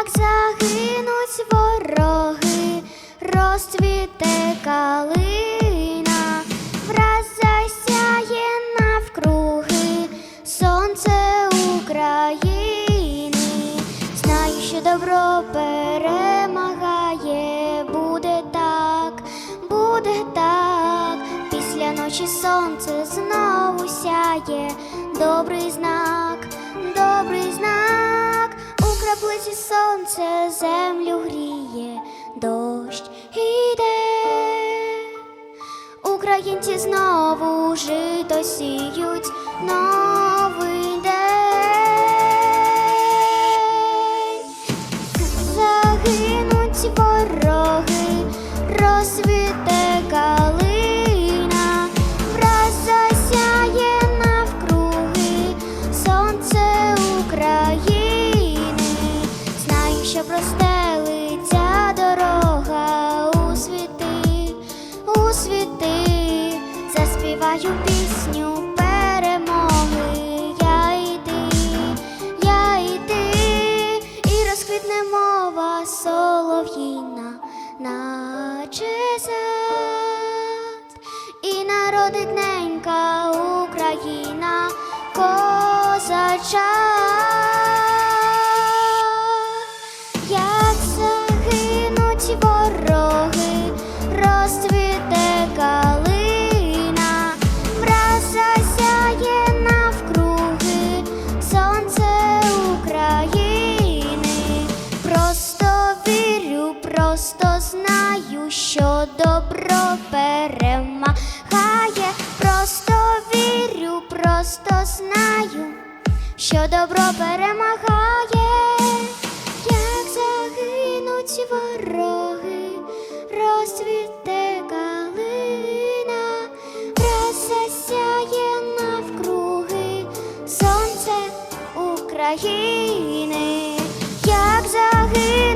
як загинуть вороги, розцвіте калина, враз засяє навкруги сонце України. Знаю, що добро перемагає, буде так, буде так. Після ночі сонце знову сяє, добрий знак. У сонце землю гріє, дощ іде. Українці знову жито сіють новий у світи, заспіваю пісню перемоги. Я йди, я йди, і розквітне мова солов'їна, наче зад, і народить ненька Україна козача. Як загинуть вороги, розцвіте просто знаю, що добро перемагає, як загинуть вороги, розцвіте калина, сяє навкруги, сонце України, як загинуть.